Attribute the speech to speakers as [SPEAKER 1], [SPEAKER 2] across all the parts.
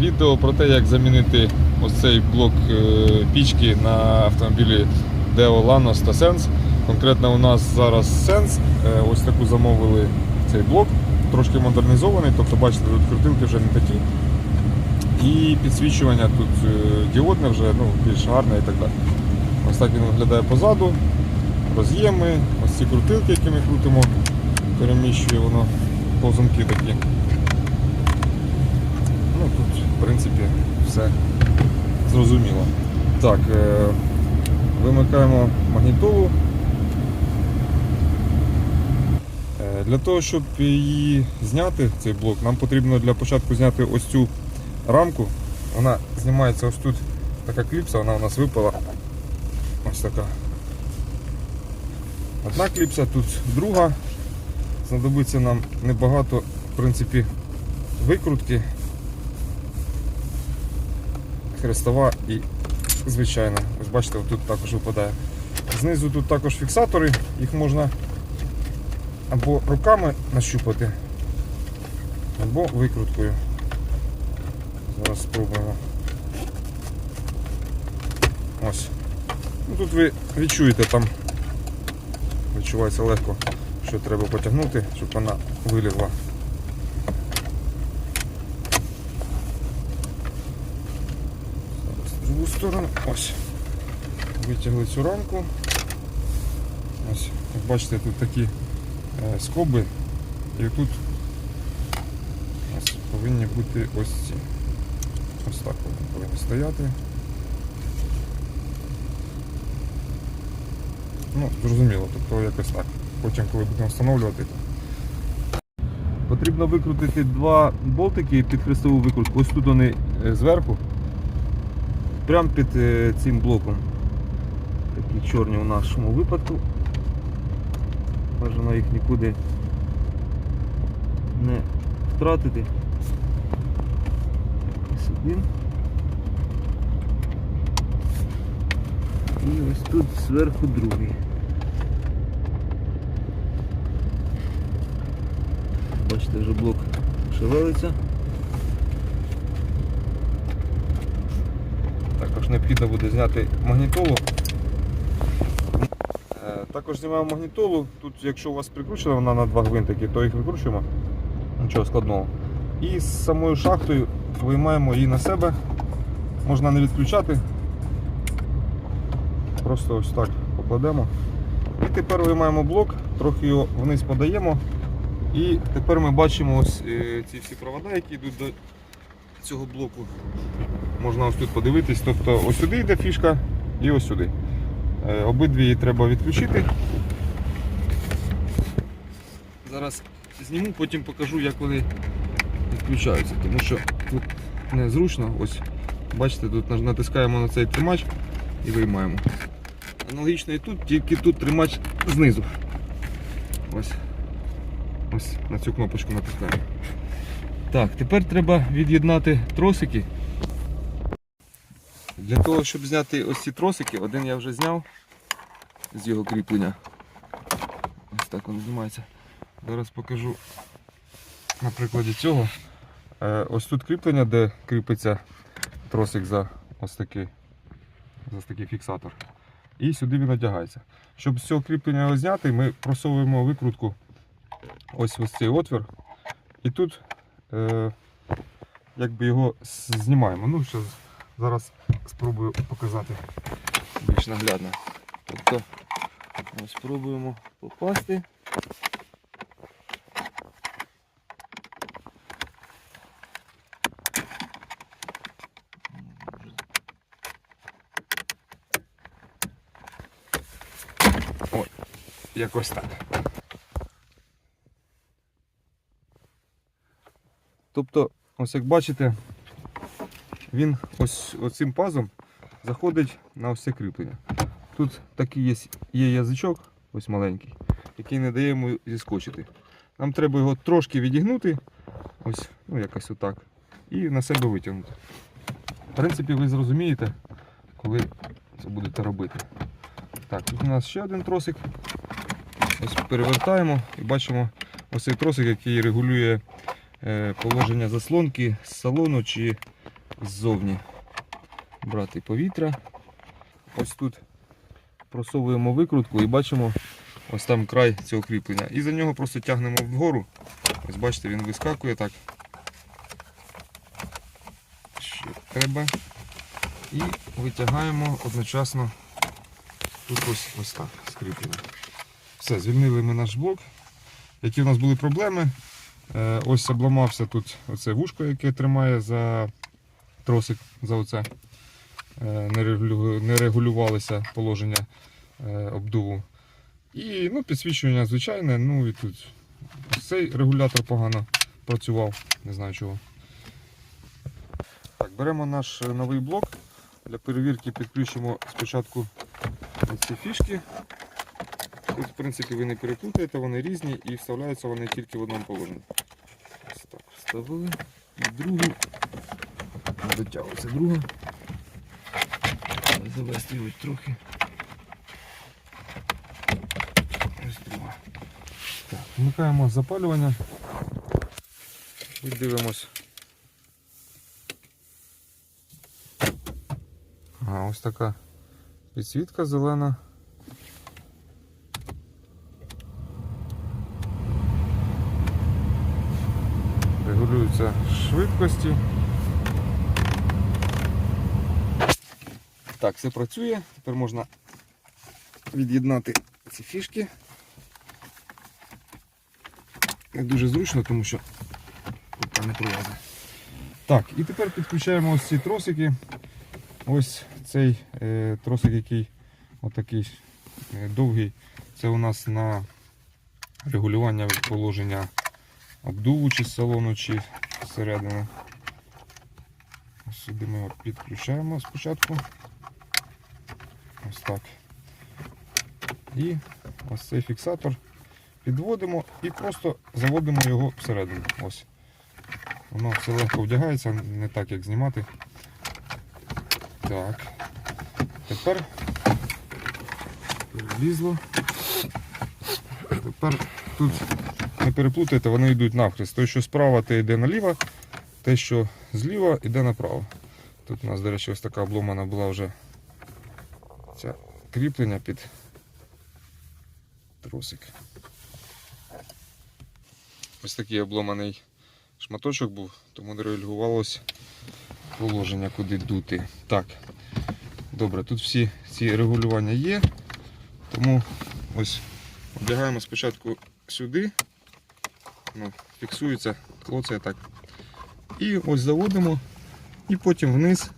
[SPEAKER 1] відео про те, як замінити ось цей блок е, пічки на автомобілі Deo Lanos та Sense. Конкретно у нас зараз Sense. Е, Ось таку замовили цей блок, трошки модернізований, тобто бачите, тут крутилки вже не такі. І підсвічування тут е, діодне вже ну, більш гарне і так далі. Ось так він виглядає позаду, роз'єми, ось ці крутилки, які ми крутимо, переміщує воно ползунки такі. В принципі, все зрозуміло. Так, е, вимикаємо магнітолу. Е, Для того, щоб її зняти, цей блок, нам потрібно для початку зняти ось цю рамку. Вона знімається ось тут така кліпса, вона у нас випала. Ось така. Одна кліпса, тут друга. Знадобиться нам небагато, в принципі, викрутки. Хрестова і звичайна. Ось бачите, тут також випадає. Знизу тут також фіксатори, їх можна або руками нащупати, або викруткою. Зараз спробуємо. Ось. Ну, тут ви відчуєте там, відчувається легко, що треба потягнути, щоб вона вилізла. Зараз в другу сторону. Ось. Витягли цю рамку. Ось, як бачите, тут такі е, скоби. І тут ось повинні бути ось ці. Ось так вони повинні стояти. Ну, зрозуміло, тобто якось так. Потім, коли будемо встановлювати. Потрібно викрутити два болтики під хрестову викрутку. Ось тут вони е, зверху. Прямо під е, цим блоком. Такі чорні у нашому випадку. Бажано їх нікуди не втратити. Ось один. І ось тут зверху другий. Бачите, вже блок шевелиться. Також необхідно буде зняти магнітолу. Е, Також знімаємо магнітолу. Тут, якщо у вас прикручена вона на два гвинтики, то їх викручуємо. Нічого складного. І з самою шахтою виймаємо її на себе. Можна не відключати. Просто ось так покладемо. І тепер виймаємо блок, трохи його вниз подаємо. І тепер ми бачимо ось е, ці всі провода, які йдуть до цього блоку. Можна ось тут подивитись. Тобто ось сюди йде фішка і ось сюди. Е, Обидві її треба відключити. Зараз зніму, потім покажу, як вони відключаються, тому що тут незручно. Ось, бачите, тут натискаємо на цей тримач і виймаємо. Аналогічно і тут, тільки тут тримач знизу. Ось. Ось на цю кнопочку натискаємо. Так, тепер треба від'єднати тросики. Для того, щоб зняти ось ці тросики, один я вже зняв з його кріплення. Ось так він знімається. Зараз покажу на прикладі цього. Е, Ось тут кріплення, де кріпиться тросик за ось такий, за такий фіксатор. І сюди він одягається. Щоб з цього кріплення зняти, ми просовуємо викрутку ось ось цей отвір. І тут е, якби його знімаємо. Ну, що зараз спробую показати більш наглядно. Тобто ось спробуємо попасти. Ой, якось так. Тобто, ось як бачите, він ось оцим пазом заходить на ось це кріплення. Тут такий є, є язичок, ось маленький, який не дає йому зіскочити. Нам треба його трошки відігнути, ось, ну якось отак, і на себе витягнути. В принципі, ви зрозумієте, коли це будете робити. Так, тут у нас ще один тросик. Ось перевертаємо і бачимо ось цей тросик, який регулює положення заслонки з салону чи ззовні брати повітря. Ось тут просовуємо викрутку і бачимо ось там край цього кріплення. І за нього просто тягнемо вгору. Ось бачите, він вискакує так. Ще треба. І витягаємо одночасно тут ось, ось так скріплення. Все, звільнили ми наш блок. Які в нас були проблеми? Е, ось обламався тут оце вушко, яке тримає за тросик за оце. Е, не, регулювалося положення е, обдуву. І ну, підсвічування звичайне, ну і тут цей регулятор погано працював, не знаю чого. Так, беремо наш новий блок. Для перевірки підключимо спочатку ці фішки. Тут, в принципі, ви не переплутаєте, вони різні і вставляються вони тільки в одному положенні. Ось так, вставили. І другу. Дотягується друга. Його трохи. Ось друга. Так, вмикаємо запалювання. І дивимось. Ага, ось така підсвітка зелена. Регулюються швидкості. Так, все працює. Тепер можна від'єднати ці фішки. Дуже зручно, тому що рука не пролазить. Так, і тепер підключаємо ось ці тросики. Ось цей е, тросик, який отакий е, довгий. Це у нас на регулювання положення обдуву чи з салону, чи зсередини. Ось Сюди ми його підключаємо спочатку. Ось так. І ось цей фіксатор підводимо і просто заводимо його всередину. Ось. Воно все легко вдягається, не так як знімати. Так. Тепер влізло. Тепер тут не переплутайте, вони йдуть навхрест. Той, що справа, те йде наліво, те, що зліва, йде направо. Тут у нас, до речі, ось така обломана була вже ця кріплення під тросик. Ось такий обломаний шматочок був, тому не регулювалося положення, куди дути. Так, добре, тут всі ці регулювання є, тому ось одягаємо спочатку сюди, ну, фіксується, клоцає так. І ось заводимо і потім вниз.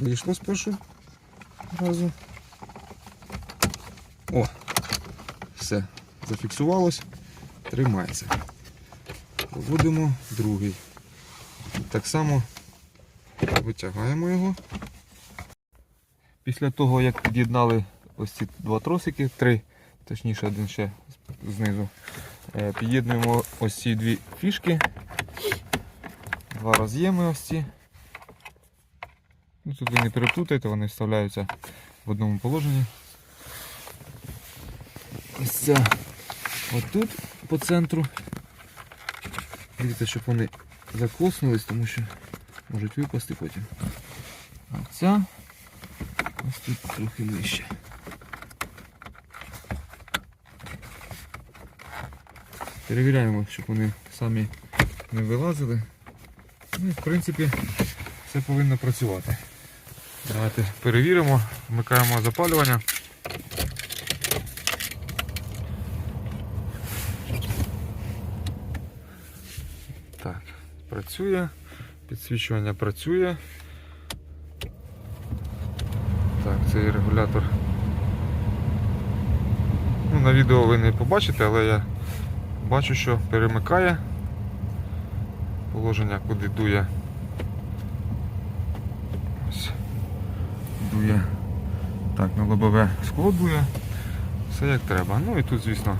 [SPEAKER 1] Вийшло спершу разу. О, все, зафіксувалось, тримається. Вводимо другий. Так само витягаємо його. Після того, як під'єднали ось ці два тросики, три, точніше один ще знизу, е, під'єднуємо ось ці дві фішки. Два роз'єми ось ці. Ну, тут ви не переплутайте, вони вставляються в одному положенні. Ось ця отут по центру. Дивіться, щоб вони закоснулись, тому що можуть випасти потім. А ця ось тут трохи нижче. Перевіряємо, щоб вони самі не вилазили. Ну, і, в принципі, все повинно працювати. Давайте перевіримо, вмикаємо запалювання. Так, працює, підсвічування працює. Так, цей регулятор. Ну, на відео ви не побачите, але я бачу, що перемикає положення, куди дує. Ось дує. Так, на лобове скло дує. Все як треба. Ну і тут, звісно,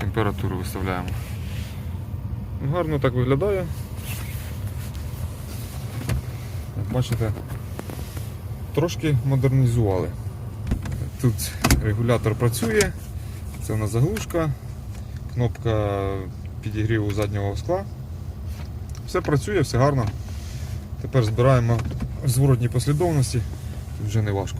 [SPEAKER 1] температуру виставляємо. Гарно так виглядає. Як бачите, трошки модернізували. Тут регулятор працює, це у нас заглушка, кнопка підігріву заднього скла.
[SPEAKER 2] все працює, все гарно. Тепер збираємо в зворотній послідовності. Вже не важко.